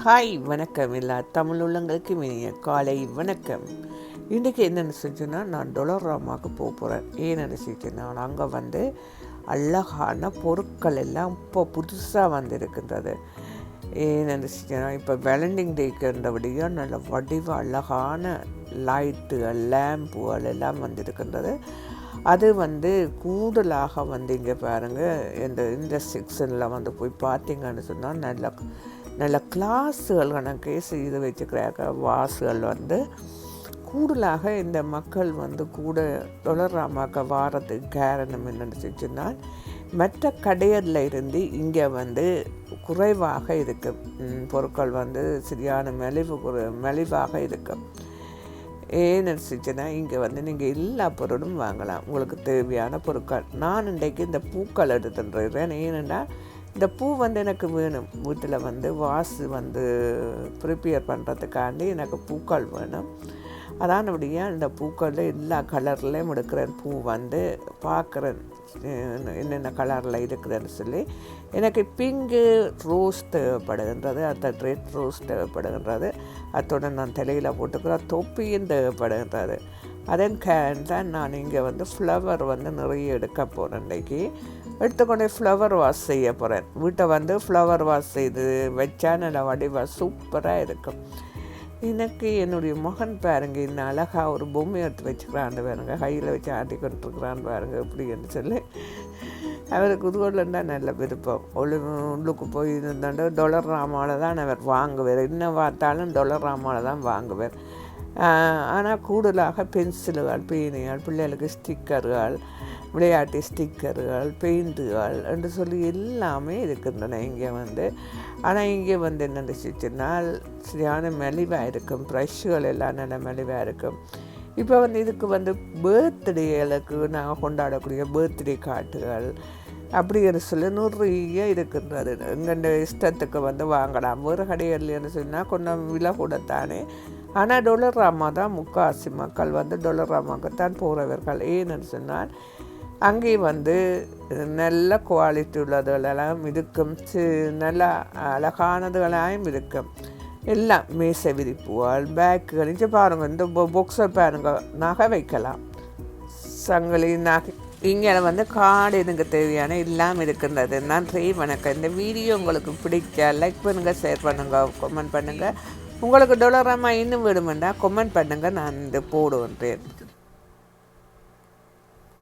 Hi வணக்கம். எல்லா தமிழ் உள்ளங்களுக்கு இனிய காலை வணக்கம். இன்றைக்கி என்ன நினச்சிச்சுன்னா நான் டொலோராமாவுக்கு போக போகிறேன் ஏன் நினச்சிச்சுன்னா அங்கே வந்து அழகான பொருட்கள் எல்லாம் இப்போ புதுசாக வந்திருக்கின்றது. ஏன் நினச்சிச்சுன்னா இப்போ வேலண்டிங் டேக்குன்றபடியாக நல்ல வடிவ அழகான லைட்டுகள் லேம்புகள் எல்லாம் வந்திருக்கின்றது. அது வந்து கூடுதலாக வந்து இங்கே பாருங்கள் இந்த இந்த செக்ஷனில் வந்து போய் பார்த்தீங்கன்னு சொன்னால் நல்ல நல்ல கிளாஸுகள் கணக்கே செய்து வச்சுக்கிறாங்க. வாசுகள் வந்து கூடுதலாக இந்த மக்கள் வந்து கூட தொடராமாக்க வாரத்துக்கு காரணம் என்னென்னு சொன்னால் மற்ற கடையில் இருந்து இங்கே வந்து குறைவாக இருக்கும் பொருட்கள் வந்து சரியான மெலிவு குறை மெலிவாக இருக்கும் ஏன்னு சொன்னால் இங்கே வந்து நீங்கள் எல்லா பொருளும் வாங்கலாம். உங்களுக்கு தேவையான பொருட்கள். நான் இன்றைக்கு இந்த பூக்கள் எடுத்துட்டுறேன் ஏனென்னா இந்த பூ வந்து எனக்கு வேணும். வீட்டில் வந்து வாசு வந்து ப்ரிப்பேர் பண்ணுறதுக்காண்டி எனக்கு பூக்கள் வேணும். அதானுடைய இந்த பூக்களில் எல்லா கலர்லேயும் எடுக்கிறேன் பூ வந்து பார்க்குறேன். என்னென்ன கலரில் இருக்குதுன்னு சொல்லி. எனக்கு பிங்கு ரோஸ் தேவைப்படுகின்றது அந்த ரெட் ரோஸ் தேவைப்படுகின்றது. அத்துடன் நான் தலையில் போட்டுக்கிற தொப்பியும் தேவைப்படுகின்றது. அதன் கேன் தான் நான் இங்கே வந்து ஃப்ளவர் வந்து நிறைய எடுக்க போகிறேன் இன்றைக்கி எடுத்துக்கொண்டே ஃப்ளவர் வாஷ் செய்ய போகிறேன் வீட்டை வந்து ஃப்ளவர் வாஷ் செய்து வச்சா நல்ல வடிவாக சூப்பராக இருக்கும். எனக்கு என்னுடைய மகன் பாருங்க இன்னும் அழகாக ஒரு பொம்மை எடுத்து வச்சுக்கிறான் பாருங்க கையில் வச்சு ஆட்டி கொண்டிருக்கிறான் பாருங்க அப்படின்னு சொல்லி. அவருக்கு உதுகொள்ளண்டா நல்ல விருப்பம். ஒளி உள்ளுக்கு போய் இருந்தாண்டு டொலர் ராமாவில் தான் அவர் வாங்குவார். என்ன பார்த்தாலும் டொலர் ராமாவில் தான் வாங்குவார். ஆனால் கூடுதலாக பென்சில்கள் பேனைகள் பிள்ளைகளுக்கு ஸ்டிக்கர்கள் விளையாட்டு ஸ்டிக்கர்கள் பெயிண்ட்டுகள் என்று சொல்லி எல்லாமே இருக்கின்றன இங்கே வந்து. ஆனால் இங்கே வந்து என்ன நினச்சிச்சுனால் சரியான மெலிவாக இருக்கும். ப்ரஷ்கள் எல்லாம் நல்ல மெலிவாக இருக்கும். இப்போ வந்து இதுக்கு வந்து பேர்த்டேகளுக்கு நாங்கள் கொண்டாடக்கூடிய பேர்த்டே கார்டுகள் அப்படின்னு சொல்லி நிறைய இருக்கின்றது. எங்கள்ட இஷ்டத்துக்கு வந்து வாங்கலாம். வேறு கடைகள்னு சொன்னால் கொஞ்சம் விலை கூடத்தானே ஆனால் டொலர் ராமா தான் முக்காசி மக்கள் வந்து டொலர் ராமாவுக்கு தான் போகிறவர்கள் ஏன்னு சொன்னால் அங்கே வந்து நல்ல குவாலிட்டி உள்ளதுகளெல்லாம் இருக்கும். நல்ல அழகானதுகளாயும் இருக்கும். எல்லாம் மேசை விரிப்புகள் பேக்குகள் இங்கே பாருங்கள் இந்த பொக்ஸை பாருங்க நகை வைக்கலாம். சங்கிலி நகை. இங்கே வந்து காடு எனக்கு தேவையான எல்லாம் இருக்கின்றது. நன்றி வணக்கம். இந்த வீடியோ உங்களுக்கு பிடிச்சா லைக் பண்ணுங்கள் ஷேர் பண்ணுங்கள் கமெண்ட் பண்ணுங்கள் உங்களுக்கு டொலராமா இன்னும் வேணுமெண்டா? கமெண்ட் பண்ணுங்கள் நான் இந்த போடுவேன்